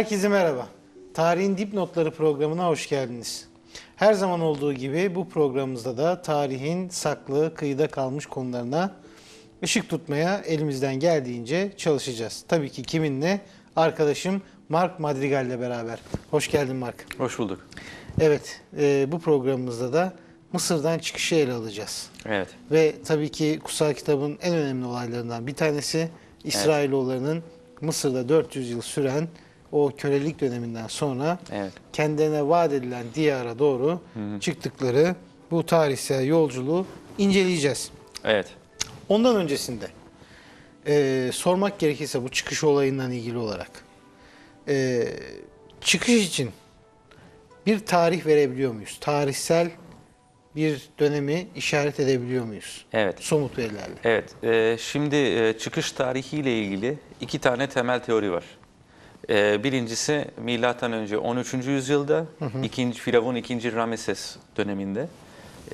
Herkese merhaba. Tarihin Dipnotları programına hoş geldiniz. Her zaman olduğu gibi bu programımızda da tarihin saklı, kıyıda kalmış konularına ışık tutmaya elimizden geldiğince çalışacağız. Tabii ki kiminle? Arkadaşım Mark Madrigal ile beraber. Hoş geldin Mark. Hoş bulduk. Evet, e, bu programımızda da Mısır'dan çıkışı ele alacağız. Evet. Ve tabii ki kutsal kitabın en önemli olaylarından bir tanesi İsrailoğullarının Mısır'da 400 yıl süren o kölelik döneminden sonra Evet. kendilerine vaat edilen diyara doğru çıktıkları bu tarihsel yolculuğu inceleyeceğiz. Evet. Ondan öncesinde e, sormak gerekirse bu çıkış olayından ilgili olarak e, çıkış için bir tarih verebiliyor muyuz? Tarihsel bir dönemi işaret edebiliyor muyuz? Evet. Somut verilerle. Evet. e, şimdi e, çıkış tarihiyle ilgili iki tane temel teori var. E, birincisi milattan önce 13. yüzyılda ikinci Firavun 2. Rameses döneminde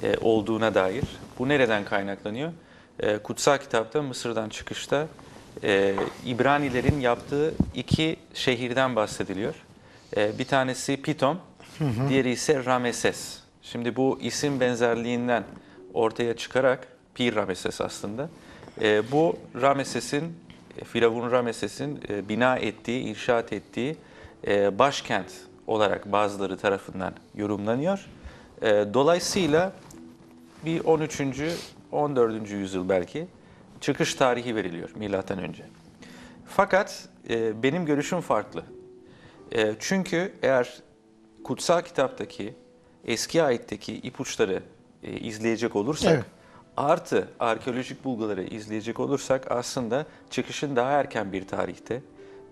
e, olduğuna dair. Bu nereden kaynaklanıyor? E, kutsal kitapta Mısır'dan çıkışta e, İbranilerin yaptığı iki şehirden bahsediliyor. E, bir tanesi Pitom, diğeri ise Rameses. Şimdi bu isim benzerliğinden ortaya çıkarak Pir Rameses aslında. E, bu Rameses'in, Firavun Rameses'in e, bina ettiği, inşaat ettiği e, başkent olarak bazıları tarafından yorumlanıyor. E, dolayısıyla bir 13. 14. yüzyıl belki çıkış tarihi veriliyor milattan önce. Fakat benim görüşüm farklı. Çünkü eğer kutsal kitaptaki eski ayetteki ipuçları izleyecek olursak Evet. Artı arkeolojik bulguları izleyecek olursak aslında çıkışın daha erken bir tarihte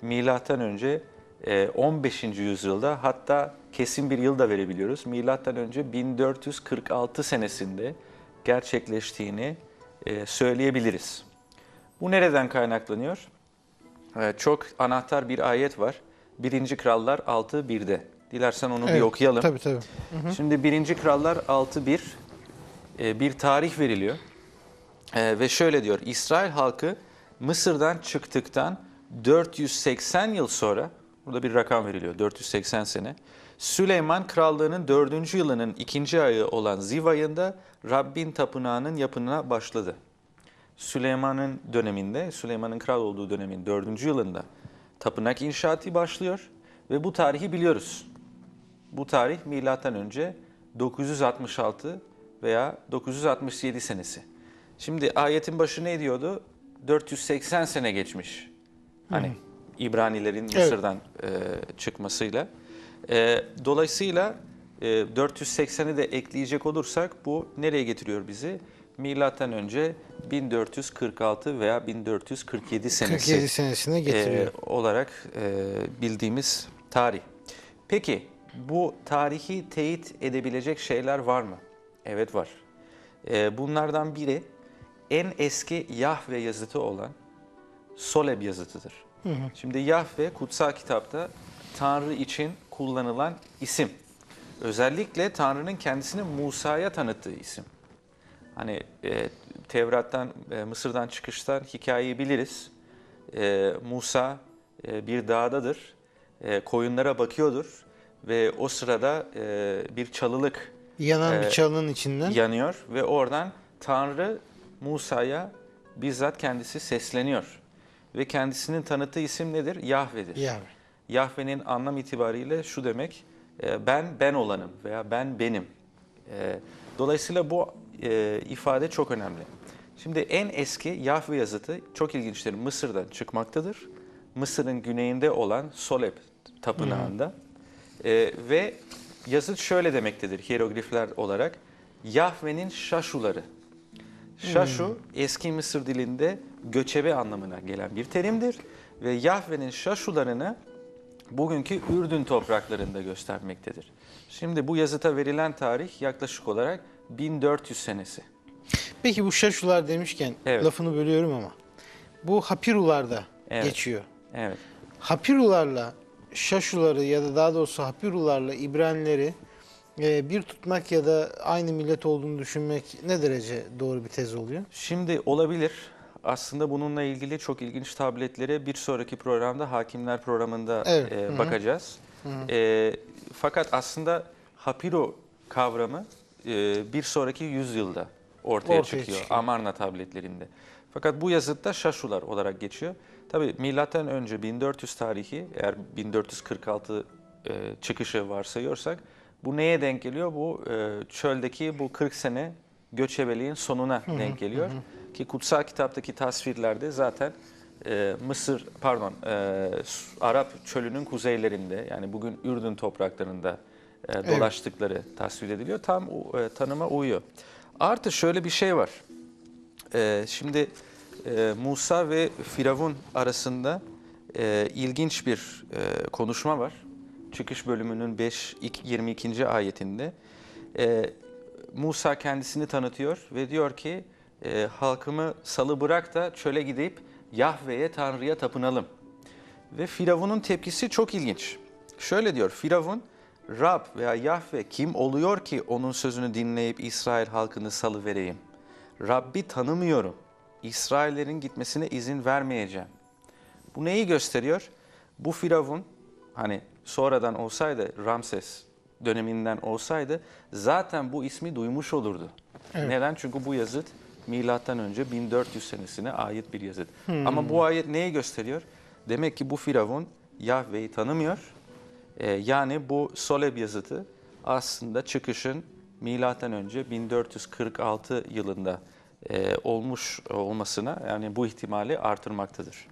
milattan önce e, 15. yüzyılda hatta kesin bir yıl da verebiliyoruz. Milattan önce 1446 senesinde gerçekleştiğini e, söyleyebiliriz. Bu nereden kaynaklanıyor? Ee, Çok anahtar bir ayet var. 1. Krallar 6.1'de. Dilersen onu bir Evet, okuyalım. Tabii tabii. Şimdi 1. Krallar 6.1 e, bir tarih veriliyor. E, Ve şöyle diyor. İsrail halkı Mısır'dan çıktıktan 480 yıl sonra, burada bir rakam veriliyor 480 sene. Süleyman krallığının 4. yılının ikinci ayı olan Ziv ayında Rabbin tapınağının yapımına başladı. Süleyman'ın döneminde, Süleyman'ın kral olduğu dönemin 4. yılında tapınak inşaatı başlıyor ve bu tarihi biliyoruz. Bu tarih milattan önce 966 veya 967 senesi. Şimdi ayetin başı ne diyordu? 480 sene geçmiş. Hani İbranilerin Evet. Mısır'dan e, çıkmasıyla. E, dolayısıyla e, 480'i de ekleyecek olursak bu nereye getiriyor bizi? Milattan önce 1446 veya 1447 senesi 47 senesine getiriyor. e, olarak e, bildiğimiz tarih. Peki bu tarihi teyit edebilecek şeyler var mı? Evet var. E, bunlardan biri en eski Yahve yazıtı olan Soleb yazıtıdır. Şimdi Yahve kutsal kitapta Tanrı için kullanılan isim. Özellikle Tanrı'nın kendisini Musa'ya tanıttığı isim. Hani e, Tevrat'tan, e, Mısır'dan çıkıştan hikayeyi biliriz. E, Musa e, bir dağdadır, e, koyunlara bakıyordur ve o sırada e, bir çalılık Yanan bir e, çalının içinden yanıyor ve oradan Tanrı Musa'ya bizzat kendisi sesleniyor. Ve kendisinin tanıttığı isim nedir? Yahve'dir. Yahve. Yahve'nin anlam itibariyle şu demek, e, ben ben olanım veya ben benim. E, Dolayısıyla bu e, ifade çok önemli. Şimdi en eski Yahve yazıtı çok ilginçtir. Mısır'dan çıkmaktadır. Mısır'ın güneyinde olan Soleb tapınağında. E, ve yazıt şöyle demektedir hieroglifler olarak. Yahve'nin şaşuları. Şaşu eski Mısır dilinde göçebe anlamına gelen bir terimdir ve Yahve'nin şaşularını bugünkü Ürdün topraklarında göstermektedir. Şimdi bu yazıta verilen tarih yaklaşık olarak 1400 senesi. Peki bu şaşular demişken Evet. lafını bölüyorum ama bu hapirularda Evet. geçiyor. Evet. Hapirularla şaşuları ya da daha doğrusu hapirularla İbranileri e, bir tutmak ya da aynı millet olduğunu düşünmek ne derece doğru bir tez oluyor? Şimdi olabilir aslında bununla ilgili çok ilginç tabletlere bir sonraki programda Hakimler programında Evet, e, hı hı. bakacağız. E, fakat aslında Hapiro kavramı e, bir sonraki yüzyılda ortaya, Ortaya çıkıyor. çıkıyor. Amarna tabletlerinde. Fakat bu yazıtta Şaşular olarak geçiyor. Tabi milattan önce 1400 tarihi eğer 1446 e, çıkışı varsayıyorsak bu neye denk geliyor? Bu e, çöldeki bu 40 sene göçebeliğin sonuna denk geliyor. Ki kutsal kitaptaki tasvirlerde zaten e, Mısır pardon e, Arap çölünün kuzeylerinde yani bugün Ürdün topraklarında e, dolaştıkları tasvir ediliyor. Tam e, tanıma uyuyor. Artı şöyle bir şey var. Ee, şimdi e, Musa ve Firavun arasında e, ilginç bir e, konuşma var. Çıkış bölümünün 5 ilk 22. ayetinde E, Musa kendisini tanıtıyor ve diyor ki e, halkımı salı bırak da çöle gidip Yahve'ye Tanrı'ya tapınalım. Ve Firavun'un tepkisi çok ilginç. Şöyle diyor Firavun, Rab veya Yahve kim oluyor ki onun sözünü dinleyip İsrail halkını salı vereyim? Rabbi tanımıyorum. İsraillerin gitmesine izin vermeyeceğim. Bu neyi gösteriyor? Bu Firavun hani sonradan olsaydı Ramses döneminden olsaydı zaten bu ismi duymuş olurdu. Neden? Çünkü bu yazıt milattan önce 1400 senesine ait bir yazıt. Ama bu ayet neyi gösteriyor? Demek ki bu Firavun Yahve'yi tanımıyor. Ee, yani bu Soleb yazıtı aslında çıkışın milattan önce 1446 yılında e, olmuş olmasına yani bu ihtimali artırmaktadır.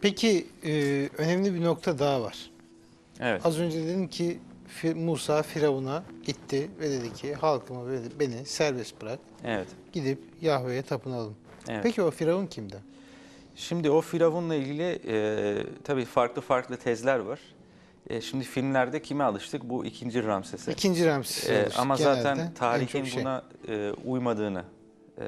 Peki e, önemli bir nokta daha var. Evet. Az önce dedim ki Musa Firavun'a gitti ve dedi ki halkımı beni serbest bırak. Evet. Gidip Yahve'ye tapınalım. Evet. Peki o Firavun kimdi? Şimdi o Firavun'la ilgili e, tabii farklı farklı tezler var. E, şimdi filmlerde kime alıştık? Bu ikinci Ramses'e. İkinci Ramses. E, ama Genelde zaten en tarihin şey. buna e, uymadığını e,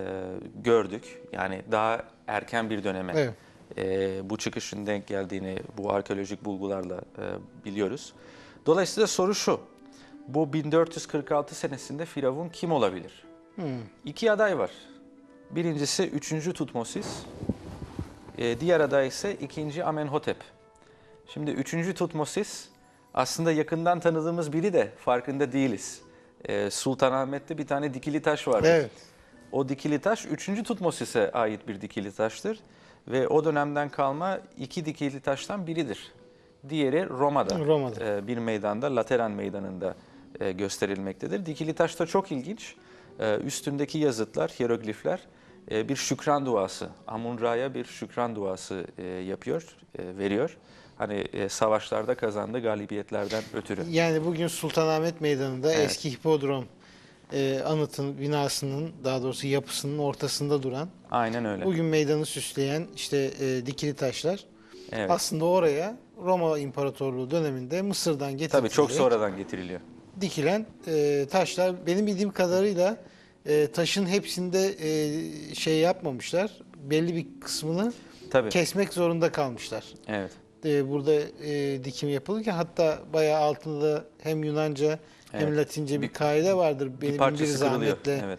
gördük. Yani daha erken bir döneme Evet. e, bu çıkışın denk geldiğini bu arkeolojik bulgularla e, biliyoruz. Dolayısıyla soru şu. Bu 1446 senesinde Firavun kim olabilir? Hmm. İki aday var. Birincisi 3. Tutmosis. E, diğer aday ise 2. Amenhotep. Şimdi 3. Tutmosis aslında yakından tanıdığımız biri de farkında değiliz. E, Sultanahmet'te bir tane dikili taş vardır. Evet. O dikili taş 3. Tutmosis'e ait bir dikili taştır. Ve o dönemden kalma iki dikili taştan biridir. Diğeri Roma'da, Roma'da. e, bir meydanda, Lateran meydanında e, gösterilmektedir. Dikili taş da çok ilginç. E, Üstündeki yazıtlar, hieroglifler e, bir şükran duası, Amun-Ra'ya bir şükran duası e, yapıyor, e, veriyor. Hani e, savaşlarda kazandığı galibiyetlerden ötürü. Yani bugün Sultanahmet Meydanı'nda Evet. eski hipodrom e, anıtın binasının daha doğrusu yapısının ortasında duran Aynen öyle. bugün meydanı süsleyen işte e, dikili taşlar Evet. aslında oraya Roma İmparatorluğu döneminde Mısır'dan Tabii getirilerek çok sonradan getiriliyor. dikilen e, taşlar. Benim bildiğim kadarıyla e, taşın hepsinde e, şey yapmamışlar. Belli bir kısmını Tabii. kesmek zorunda kalmışlar. Evet. E, burada e, dikim yapılırken hatta bayağı altında hem Yunanca hem Evet. Latince bir, Bir- kaide vardır. Bir Benim bir parçası kırılıyor. zahmetle Evet.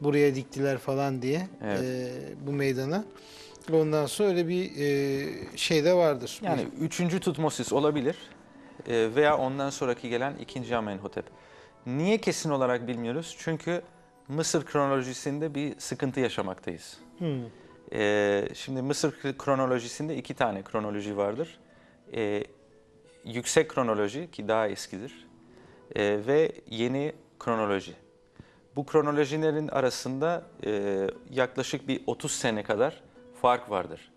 buraya diktiler falan diye Evet. e, bu meydana. Ondan sonra öyle bir e, şey de vardır. Yani üçüncü Tutmosis olabilir e, veya ondan sonraki gelen ikinci Amenhotep. Niye kesin olarak bilmiyoruz? Çünkü Mısır kronolojisinde bir sıkıntı yaşamaktayız. Hmm. E, şimdi Mısır kronolojisinde iki tane kronoloji vardır. E, yüksek kronoloji ki daha eskidir e, ve yeni kronoloji. Bu kronolojilerin arasında e, yaklaşık bir 30 sene kadar fark vardır.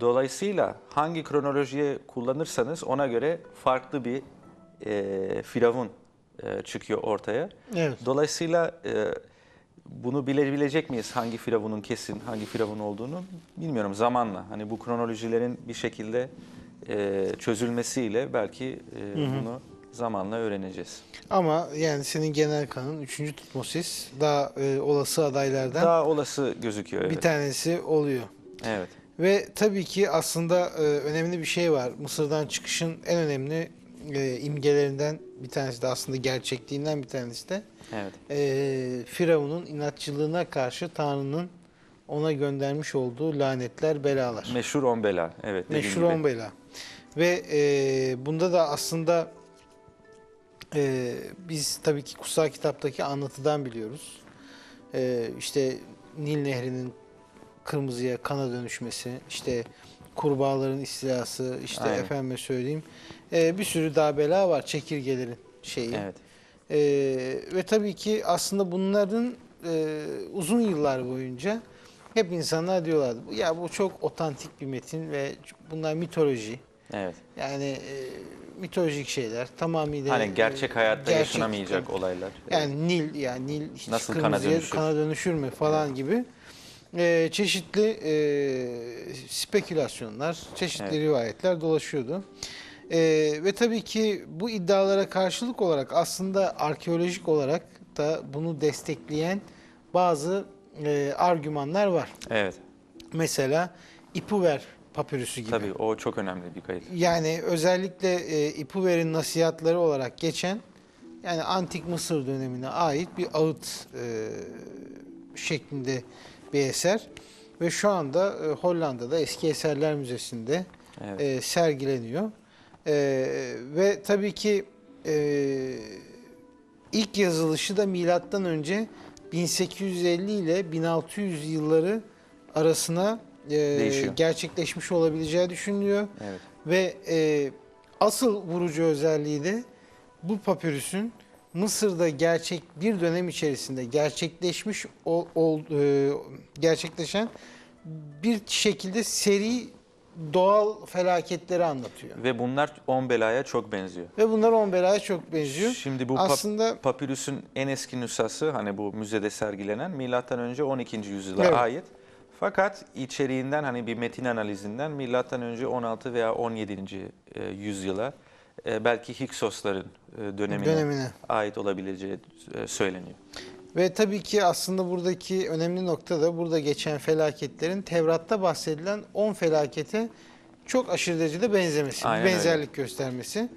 Dolayısıyla hangi kronolojiye kullanırsanız ona göre farklı bir e, firavun e, çıkıyor ortaya. Evet. Dolayısıyla e, bunu bilebilecek miyiz hangi firavunun kesin, hangi firavun olduğunu bilmiyorum zamanla. Hani bu kronolojilerin bir şekilde e, çözülmesiyle belki e, bunu zamanla öğreneceğiz. Ama yani senin genel kanın 3. Tutmosis daha e, olası adaylardan Daha olası gözüküyor. bir Evet. tanesi oluyor. evet. Ve tabii ki aslında e, önemli bir şey var. Mısır'dan çıkışın en önemli e, imgelerinden bir tanesi de aslında gerçekliğinden bir tanesi de Evet. e, Firavun'un inatçılığına karşı Tanrı'nın ona göndermiş olduğu lanetler, belalar. Meşhur on bela. Evet. Meşhur on bela. Ve e, bunda da aslında e, biz tabii ki kutsal kitaptaki anlatıdan biliyoruz. E, işte Nil Nehri'nin kırmızıya kana dönüşmesi, işte kurbağaların istilası, işte Aynen. efendime söyleyeyim e, bir sürü daha bela var çekirgelerin şeyi. Evet. E, ve tabii ki aslında bunların e, uzun yıllar boyunca hep insanlar diyorlardı. Ya bu çok otantik bir metin ve bunlar mitoloji. Evet. Yani e, mitolojik şeyler tamamıyla Hani gerçek e, hayatta gerçek- yaşanamayacak olaylar. Yani Nil yani Nil hiç Nasıl kana dönüşür? kana dönüşür mü falan gibi e, çeşitli e, spekülasyonlar, çeşitli Evet. rivayetler dolaşıyordu. E, ve tabii ki bu iddialara karşılık olarak aslında arkeolojik olarak da bunu destekleyen bazı e, argümanlar var. Evet. Mesela İpuver papürüsü gibi. Tabii o çok önemli bir kayıt. Yani özellikle e, İpuver'in nasihatleri olarak geçen yani antik Mısır dönemine ait bir ağıt e, şeklinde bir eser ve şu anda e, Hollanda'da Eski Eserler Müzesi'nde Evet. e, sergileniyor. E, ve tabii ki e, ilk yazılışı da milattan önce 1850 ile 1600 yılları arasına e, Değişiyor. gerçekleşmiş olabileceği düşünülüyor. Evet. Ve e, asıl vurucu özelliği de bu papürüsün Mısır'da gerçek bir dönem içerisinde gerçekleşmiş ol, ol- e, gerçekleşen bir şekilde seri doğal felaketleri anlatıyor. Ve bunlar on belaya çok benziyor. Ve bunlar on belaya çok benziyor. Şimdi bu pap- Aslında papirüsün en eski nüshası hani bu müzede sergilenen milattan önce 12. yüzyıla Evet. ait. Fakat içeriğinden hani bir metin analizinden milattan önce 16 veya 17. e, yüzyıla e, belki Hiksosların e, dönemine, dönemine. ait olabileceği söyleniyor. Ve tabii ki aslında buradaki önemli nokta da burada geçen felaketlerin Tevrat'ta bahsedilen 10 felakete çok aşırı derecede benzemesi, Aynen öyle. benzerlik göstermesi.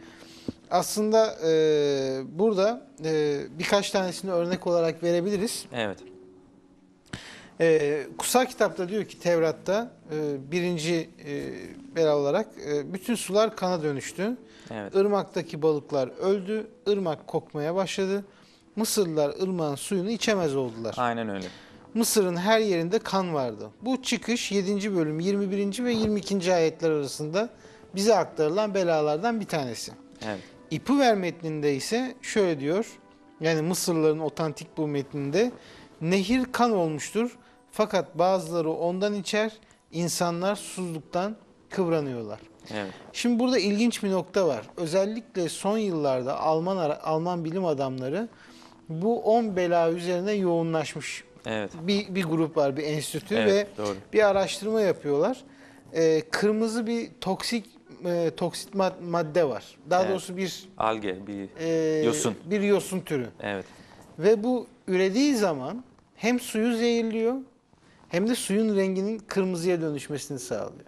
Aslında e, burada e, birkaç tanesini örnek olarak verebiliriz. Evet. E, kutsal kitapta diyor ki Tevrat'ta e, birinci e, bela olarak e, bütün sular kana dönüştü. Evet. Irmaktaki balıklar öldü, ırmak kokmaya başladı. Mısırlılar ırmağın suyunu içemez oldular. Aynen öyle. Mısır'ın her yerinde kan vardı. Bu çıkış 7. bölüm 21. ve 22. ayetler arasında bize aktarılan belalardan bir tanesi. Evet. İpuver metninde ise şöyle diyor. Yani Mısırlıların otantik bu metninde nehir kan olmuştur. Fakat bazıları ondan içer, insanlar susuzluktan kıvranıyorlar. Evet. Şimdi burada ilginç bir nokta var. Özellikle son yıllarda Alman Alman bilim adamları bu 10 bela üzerine yoğunlaşmış. Evet. Bir, bir grup var, bir enstitü Evet, ve doğru. bir araştırma yapıyorlar. Ee, kırmızı bir toksik e, toksit mad- madde var. Daha Evet. doğrusu bir Alge bir e, Yosun. bir yosun türü. evet. Ve bu ürediği zaman hem suyu zehirliyor hem de suyun renginin kırmızıya dönüşmesini sağlıyor.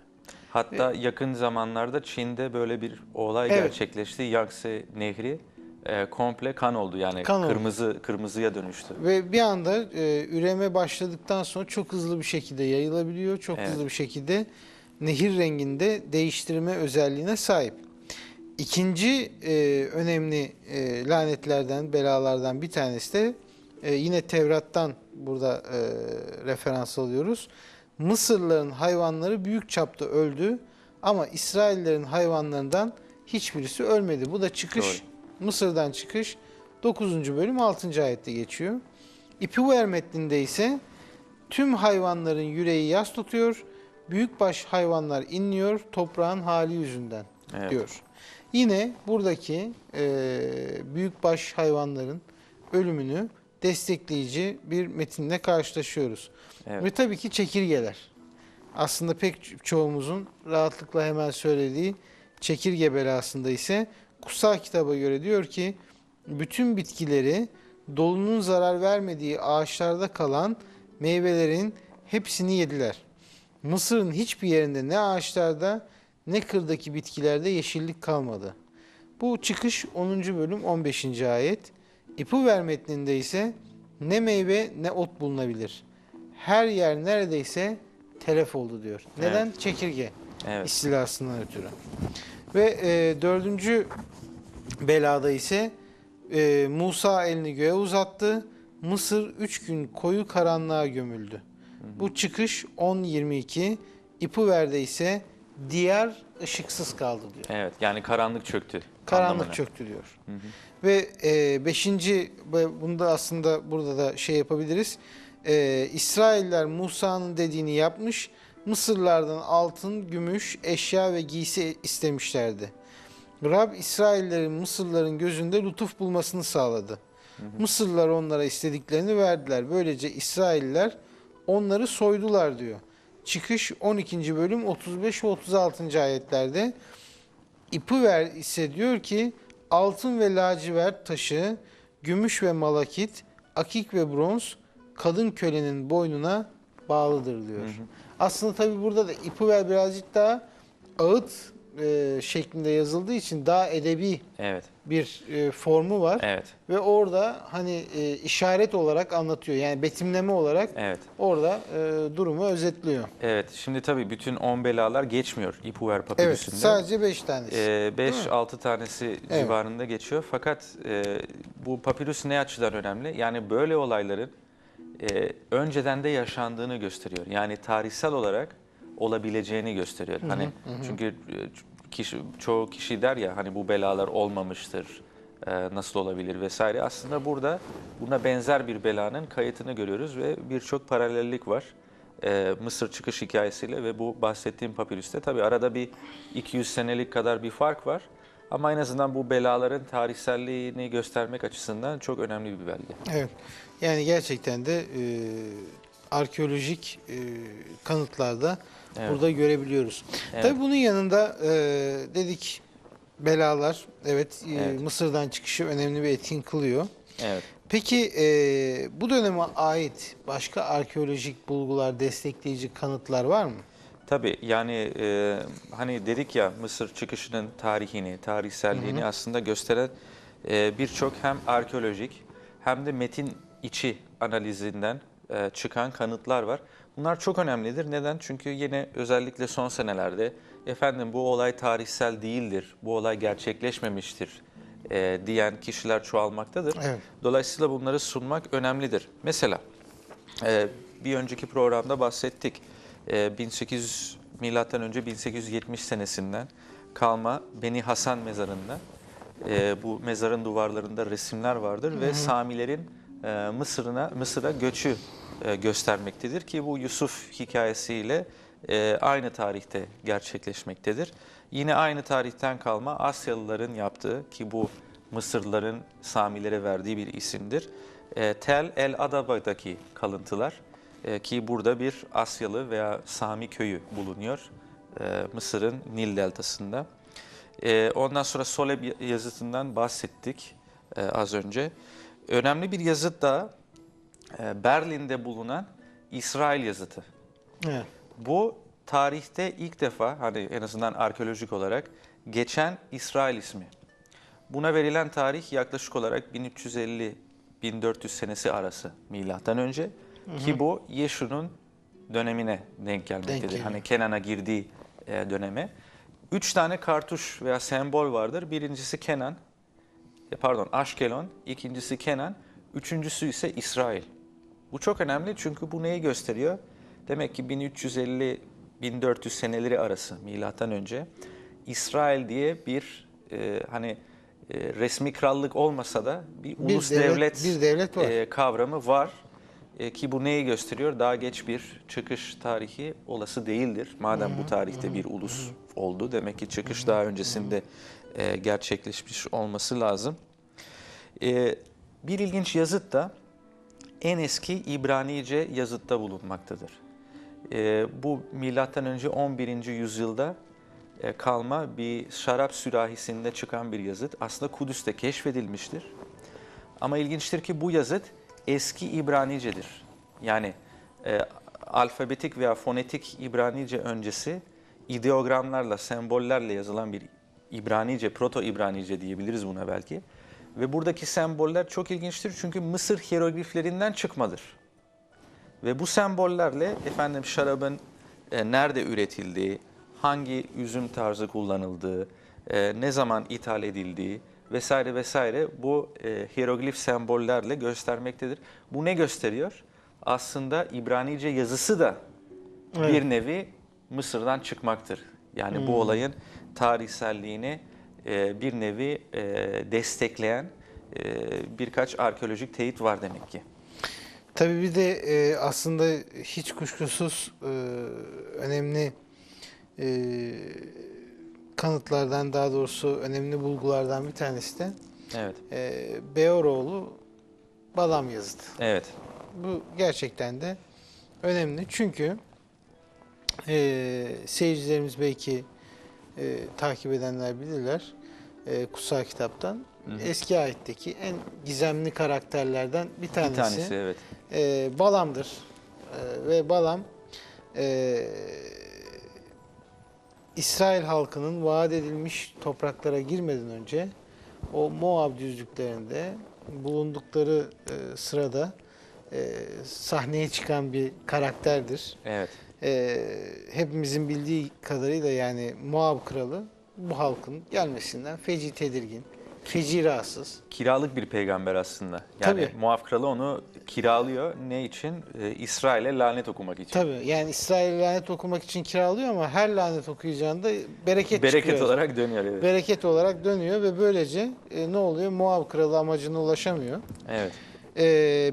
Hatta yakın zamanlarda Çin'de böyle bir olay Evet. gerçekleşti. Yangtze Nehri e, komple kan oldu. Yani Kan oldu. kırmızı kırmızıya dönüştü. Ve bir anda e, üreme başladıktan sonra çok hızlı bir şekilde yayılabiliyor. Çok Evet. hızlı bir şekilde nehir renginde değiştirme özelliğine sahip. İkinci e, önemli e, lanetlerden, belalardan bir tanesi de e, yine Tevrat'tan burada e, referans alıyoruz. Mısırlıların hayvanları büyük çapta öldü ama İsraillerin hayvanlarından hiçbirisi ölmedi. Bu da çıkış, Mısır'dan çıkış 9. bölüm 6. ayette geçiyor. İpuver metninde ise tüm hayvanların yüreği yas tutuyor, büyükbaş hayvanlar inliyor toprağın hali yüzünden Evet. diyor. Yine buradaki e, büyükbaş hayvanların ölümünü destekleyici bir metinle karşılaşıyoruz. Evet. Ve tabii ki çekirgeler. Aslında pek ço- çoğumuzun rahatlıkla hemen söylediği çekirge belasında ise kutsal kitaba göre diyor ki bütün bitkileri dolunun zarar vermediği ağaçlarda kalan meyvelerin hepsini yediler. Mısır'ın hiçbir yerinde ne ağaçlarda ne kırdaki bitkilerde yeşillik kalmadı. Bu çıkış 10. bölüm 15. ayet. İpuver metninde ise ne meyve ne ot bulunabilir. her yer neredeyse telef oldu diyor. Neden? Çekirge Evet. istilasından ötürü. Ve e, dördüncü belada ise e, Musa elini göğe uzattı. Mısır üç gün koyu karanlığa gömüldü. Bu çıkış 10.22. İpuver'de ise diyar ışıksız kaldı diyor. Evet. Yani karanlık çöktü. Karanlık anlamına. çöktü diyor. Ve e, beşinci, bunu da aslında burada da şey yapabiliriz. E, İsrailler Musa'nın dediğini yapmış. Mısırlardan altın, gümüş, eşya ve giysi istemişlerdi. Rab İsraillerin Mısırların gözünde lütuf bulmasını sağladı. Mısırlılar onlara istediklerini verdiler. Böylece İsrailler onları soydular diyor. Çıkış 12. bölüm 35 ve 36. ayetlerde İpuver ise diyor ki altın ve lacivert taşı, gümüş ve malakit, akik ve bronz kadın kölenin boynuna bağlıdır diyor. Aslında tabi burada da İpuver birazcık daha ağıt e, şeklinde yazıldığı için daha edebi Evet. bir e, formu var. Evet. Ve orada hani e, işaret olarak anlatıyor. Yani betimleme olarak Evet. orada e, durumu özetliyor. Evet. Şimdi tabii bütün 10 belalar geçmiyor İpuver Evet, papirüsünde. sadece 5 tanesi. 5-6 tanesi Evet. civarında geçiyor. Fakat e, bu papirüs ne açıdan önemli? Yani böyle olayların e, önceden de yaşandığını gösteriyor. Yani tarihsel olarak olabileceğini gösteriyor. Hani çünkü e, kişi, çoğu kişi der ya hani bu belalar olmamıştır. e, nasıl olabilir vesaire. Aslında burada buna benzer bir belanın kayıtını görüyoruz ve birçok paralellik var. e, Mısır çıkış hikayesiyle ve bu bahsettiğim papirüste tabii arada bir 200 senelik kadar bir fark var. Ama en azından bu belaların tarihselliğini göstermek açısından çok önemli bir belge. Evet. Yani gerçekten de e, arkeolojik e, kanıtlarda Evet. burada görebiliyoruz. Evet. Tabii bunun yanında e, dedik belalar evet, e, Evet. Mısır'dan çıkışı önemli bir etkin kılıyor. Evet. Peki e, bu döneme ait başka arkeolojik bulgular, destekleyici kanıtlar var mı? Tabii yani e, hani dedik ya Mısır çıkışının tarihini, tarihselliğini aslında gösteren e, birçok hem arkeolojik hem de metin içi analizinden e, çıkan kanıtlar var. Bunlar çok önemlidir. Neden? Çünkü yine özellikle son senelerde efendim bu olay tarihsel değildir, bu olay gerçekleşmemiştir e, diyen kişiler çoğalmaktadır. Evet. Dolayısıyla bunları sunmak önemlidir. Mesela ee, bir önceki programda bahsettik. Ee, 1800 milattan önce 1870 senesinden kalma Beni Hasan mezarında e, bu mezarın duvarlarında resimler vardır ve Samilerin e, Mısır'ına Mısır'a göçü e, göstermektedir ki bu Yusuf hikayesiyle e, aynı tarihte gerçekleşmektedir. Yine aynı tarihten kalma Asyalıların yaptığı ki bu Mısırlıların Samilere verdiği bir isimdir. E, Tel El Adaba'daki kalıntılar e, ki burada bir Asyalı veya Sami köyü bulunuyor e, Mısır'ın Nil deltasında. E, ondan sonra Soleb yazıtından bahsettik e, az önce. Önemli bir yazıt da e, Berlin'de bulunan İsrail yazıtı. Evet. Bu tarihte ilk defa hani en azından arkeolojik olarak geçen İsrail ismi. Buna verilen tarih yaklaşık olarak 1350-1400 senesi arası milattan önce ki bu Yeşu'nun dönemine denk gelmektedir. geliyor. hani Kenan'a girdiği e, döneme. Üç tane kartuş veya sembol vardır. Birincisi Kenan, pardon Aşkelon, ikincisi Kenan, üçüncüsü ise İsrail. Bu çok önemli çünkü bu neyi gösteriyor? Demek ki 1350-1400 seneleri arası milattan önce İsrail diye bir e, hani e, resmi krallık olmasa da bir Bir ulus devlet- devlet, bir devlet var. e, kavramı var. E, ki bu neyi gösteriyor? Daha geç bir çıkış tarihi olası değildir. Madem bu tarihte bir ulus oldu demek ki çıkış daha öncesinde e, gerçekleşmiş olması lazım. E, bir ilginç yazıt da en eski İbranice yazıtta bulunmaktadır. E, bu milattan önce 11. yüzyılda e, kalma bir şarap sürahisinde çıkan bir yazıt. Aslında Kudüs'te keşfedilmiştir. Ama ilginçtir ki bu yazıt eski İbranicedir. Yani e, alfabetik veya fonetik İbranice öncesi ideogramlarla, sembollerle yazılan bir İbranice, proto İbranice diyebiliriz buna belki. Ve buradaki semboller çok ilginçtir çünkü Mısır hierogliflerinden çıkmadır. Ve bu sembollerle efendim şarabın e, nerede üretildiği, hangi üzüm tarzı kullanıldığı, e, ne zaman ithal edildiği vesaire vesaire bu e, hieroglif sembollerle göstermektedir. Bu ne gösteriyor? Aslında İbranice yazısı da Evet. bir nevi Mısır'dan çıkmaktır. Yani bu olayın tarihselliğini e, bir nevi e, destekleyen e, birkaç arkeolojik teyit var demek ki. Tabii bir de e, aslında hiç kuşkusuz e, önemli e, kanıtlardan daha doğrusu önemli bulgulardan bir tanesi de Evet, e, Beyoğlu Balam yazıtı. evet, Bu gerçekten de önemli çünkü e, seyircilerimiz belki e, takip edenler bilirler e, kutsal kitaptan. Hı hı. Eski ayetteki en gizemli karakterlerden bir tanesi, bir tanesi evet. e, Balam'dır. E, ve Balam e, İsrail halkının vaat edilmiş topraklara girmeden önce o Moab düzlüklerinde bulundukları e, sırada e, sahneye çıkan bir karakterdir. Evet, E, hepimizin bildiği kadarıyla yani Moab kralı bu halkın gelmesinden feci tedirgin, feci rahatsız. kiralık bir peygamber aslında. Yani Tabii. Muaf kralı onu kiralıyor. Ne için? E, İsrail'e lanet okumak için. Tabii yani İsrail lanet okumak için kiralıyor ama her lanet okuyacağında bereket, Bereket çıkıyor. olarak dönüyor. Evet. Bereket olarak dönüyor ve böylece e, ne oluyor? Moab kralı amacına ulaşamıyor. evet. E,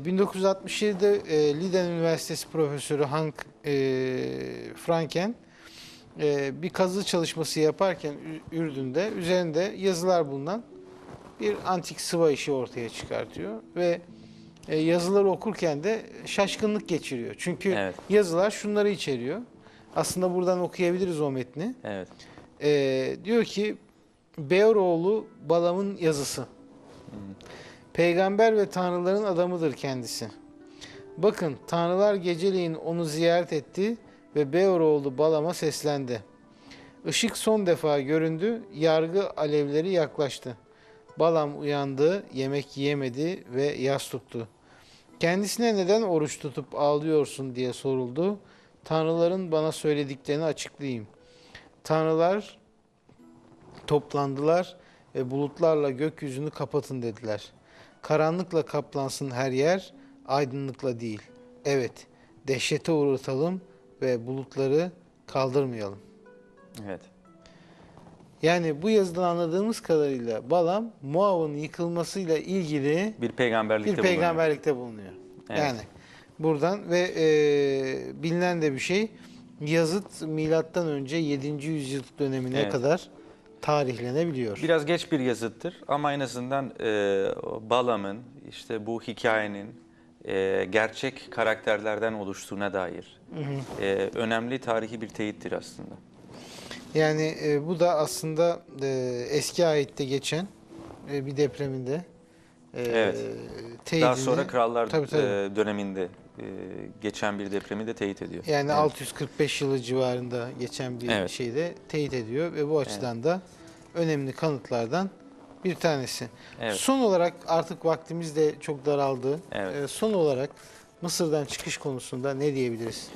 1967'de e, Leiden Üniversitesi profesörü Hank e, Franken e, bir kazı çalışması yaparken Ürdün'de üzerinde yazılar bulunan bir antik sıva işi ortaya çıkartıyor ve e, yazıları okurken de şaşkınlık geçiriyor. Çünkü Evet. yazılar şunları içeriyor. Aslında buradan okuyabiliriz o metni. Evet. Ee, diyor ki Beyoğlu Balam'ın yazısı. Peygamber ve tanrıların adamıdır kendisi. Bakın tanrılar geceleyin onu ziyaret etti ve Beyoğlu Balam'a seslendi. Işık son defa göründü, yargı alevleri yaklaştı. Balam uyandı, yemek yiyemedi ve yas tuttu. Kendisine neden oruç tutup ağlıyorsun diye soruldu. Tanrıların bana söylediklerini açıklayayım. Tanrılar toplandılar ve bulutlarla gökyüzünü kapatın dediler. Karanlıkla kaplansın her yer, aydınlıkla değil. Evet, dehşete uğratalım ve bulutları kaldırmayalım. Evet. Yani bu yazıdan anladığımız kadarıyla Balam Moab'ın yıkılmasıyla ilgili Bir peygamberlikte bir bulunuyor. peygamberlikte bulunuyor. Evet. Yani buradan ve e, bilinen de bir şey yazıt milattan önce 7. yüzyıl dönemine Evet. kadar tarihlenebiliyor. Biraz geç bir yazıttır ama en azından e, Balam'ın işte bu hikayenin e, gerçek karakterlerden oluştuğuna dair e, önemli tarihi bir teyittir aslında. Yani e, bu da aslında e, eski ayette geçen e, bir depreminde e, Evet. teyidini, Daha sonra Krallar Tabii, tabii. e, döneminde e, geçen bir depremi de teyit ediyor. yani Evet. 645 yılı civarında geçen bir Evet. şeyde teyit ediyor ve bu açıdan da önemli kanıtlardan bir tanesi. Evet. Son olarak artık vaktimiz de çok daraldı. Evet. E, son olarak Mısır'dan çıkış konusunda ne diyebiliriz?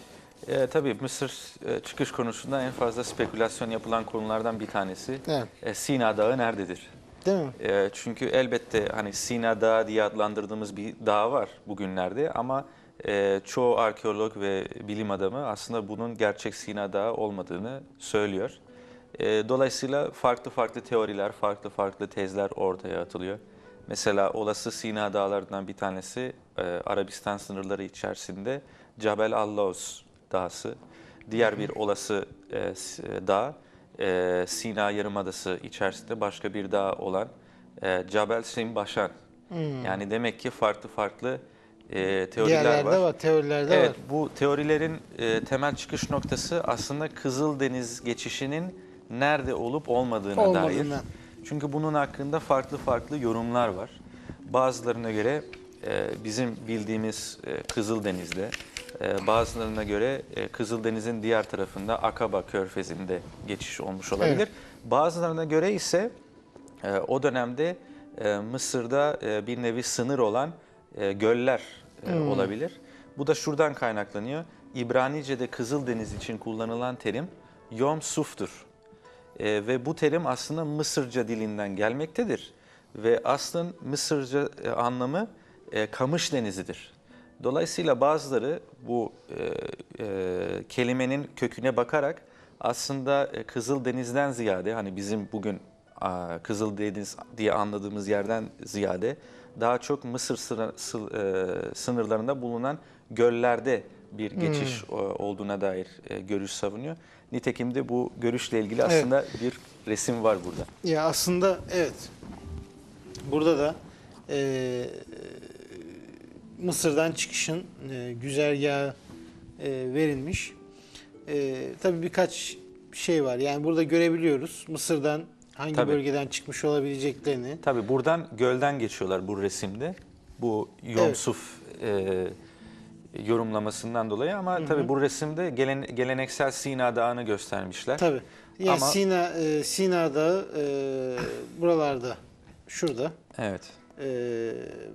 E, tabii Mısır e, çıkış konusunda en fazla spekülasyon yapılan konulardan bir tanesi Evet. e, Sina Dağı nerededir? Değil mi? E, çünkü elbette hani Sina Dağı diye adlandırdığımız bir dağ var bugünlerde ama e, çoğu arkeolog ve bilim adamı aslında bunun gerçek Sina Dağı olmadığını söylüyor. E, dolayısıyla farklı farklı teoriler, farklı farklı tezler ortaya atılıyor. Mesela olası Sina Dağlarından bir tanesi e, Arabistan sınırları içerisinde Jabal Allaos Dağısı. Diğer bir olası e, s- dağ e, Sina Yarımadası içerisinde başka bir dağ olan e, Jabal Simbaşan. Yani demek ki farklı farklı e, teoriler Diğerlerde var. var, teorilerde Evet, var. bu teorilerin e, temel çıkış noktası aslında Kızıldeniz geçişinin nerede olup olmadığına dair. Olmadığından. Çünkü bunun hakkında farklı farklı yorumlar var. Bazılarına göre e, bizim bildiğimiz e, Kızıldeniz'de, e, bazılarına göre e, Kızıldeniz'in diğer tarafında Akaba Körfezi'nde geçiş olmuş olabilir. Evet. Bazılarına göre ise e, o dönemde e, Mısır'da e, bir nevi sınır olan e, göller e, olabilir. Bu da şuradan kaynaklanıyor. İbranice'de Kızıldeniz için kullanılan terim Yom Suf'tur. E, ve bu terim aslında Mısırca dilinden gelmektedir. Ve aslın Mısırca e, anlamı e, kamış denizidir. Dolayısıyla bazıları bu e, e, kelimenin köküne bakarak aslında e, Kızıldeniz'den ziyade hani bizim bugün Kızıldeniz diye anladığımız yerden ziyade daha çok Mısır e, sınırlarında bulunan göllerde bir geçiş Hmm. olduğuna dair e, görüş savunuyor. Nitekim de bu görüşle ilgili aslında bir resim var burada. Ya aslında evet. Burada da e, Mısır'dan çıkışın e, güzergahı e, verilmiş. E, tabii birkaç şey var. Yani burada görebiliyoruz Mısır'dan hangi Tabii. bölgeden çıkmış olabileceklerini. Tabii buradan gölden geçiyorlar bu resimde. Bu Yomsuf e, yorumlamasından dolayı ama tabii bu resimde gelen, geleneksel Sina Dağı'nı göstermişler. Tabii. Yani Ama- Sina e, Sina Dağı e, buralarda şurada. Evet. e,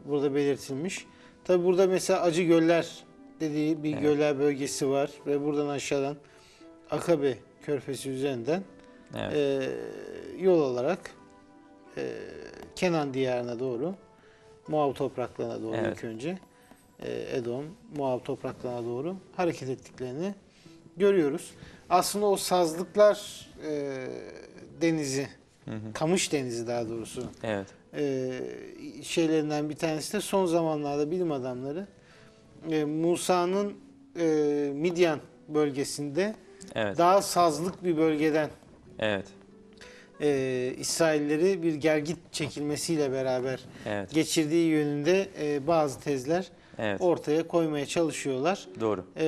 burada belirtilmiş. Tabi burada mesela Acı Göller dediği bir Evet. göller bölgesi var ve buradan aşağıdan Akabe Körfezi üzerinden Evet. e, yol alarak e, Kenan diyarına doğru Muav topraklarına doğru Evet. ilk önce e, Edom, Muav topraklarına doğru hareket ettiklerini görüyoruz. Aslında o sazlıklar e, denizi, Hı hı. Kamış denizi daha doğrusu Evet. e, şeylerinden bir tanesi de son zamanlarda bilim adamları e, Musa'nın e, Midyan bölgesinde Evet. daha sazlık bir bölgeden Evet. e, İsrailleri bir gergit çekilmesiyle beraber Evet. geçirdiği yönünde e, bazı tezler Evet. ortaya koymaya çalışıyorlar. Doğru. E,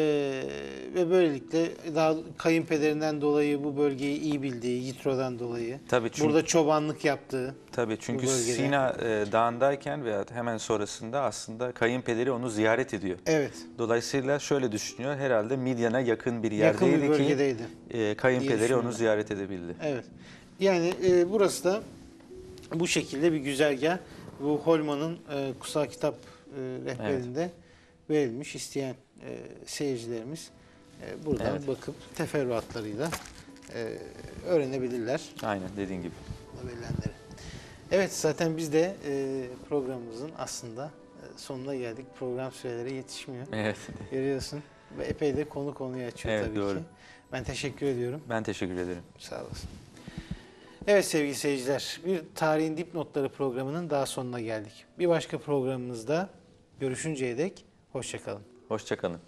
ve böylelikle daha kayınpederinden dolayı bu bölgeyi iyi bildiği, Yitro'dan dolayı, Tabii çünkü burada çobanlık yaptığı, tabii çünkü. Sina e, Dağı'ndayken veya hemen sonrasında aslında kayınpederi onu ziyaret ediyor. evet, Dolayısıyla şöyle düşünüyor. Herhalde Midyan'a yakın bir yakın yerdeydi bir ki bölgedeydi. e, kayınpederi onu ziyaret edebildi. Evet. Yani e, burası da bu şekilde bir güzergah. Bu Holman'ın e, kutsal kitap e, rehberinde verilmiş isteyen e, seyircilerimiz e, buradan Evet. bakıp teferruatlarıyla e, öğrenebilirler Aynen dediğin gibi. verilenleri. Evet zaten biz de e, programımızın aslında e, sonuna geldik. Program süreleri yetişmiyor. Evet. Görüyorsun. Ve epey de konu konuyu açıyor Evet, tabii doğru. ki. Ben teşekkür ediyorum. Ben teşekkür ederim. Sağ olasın. Evet sevgili seyirciler, bir Tarihin Dipnotları programının daha sonuna geldik. Bir başka programımızda görüşünceye dek hoşçakalın. Hoşçakalın.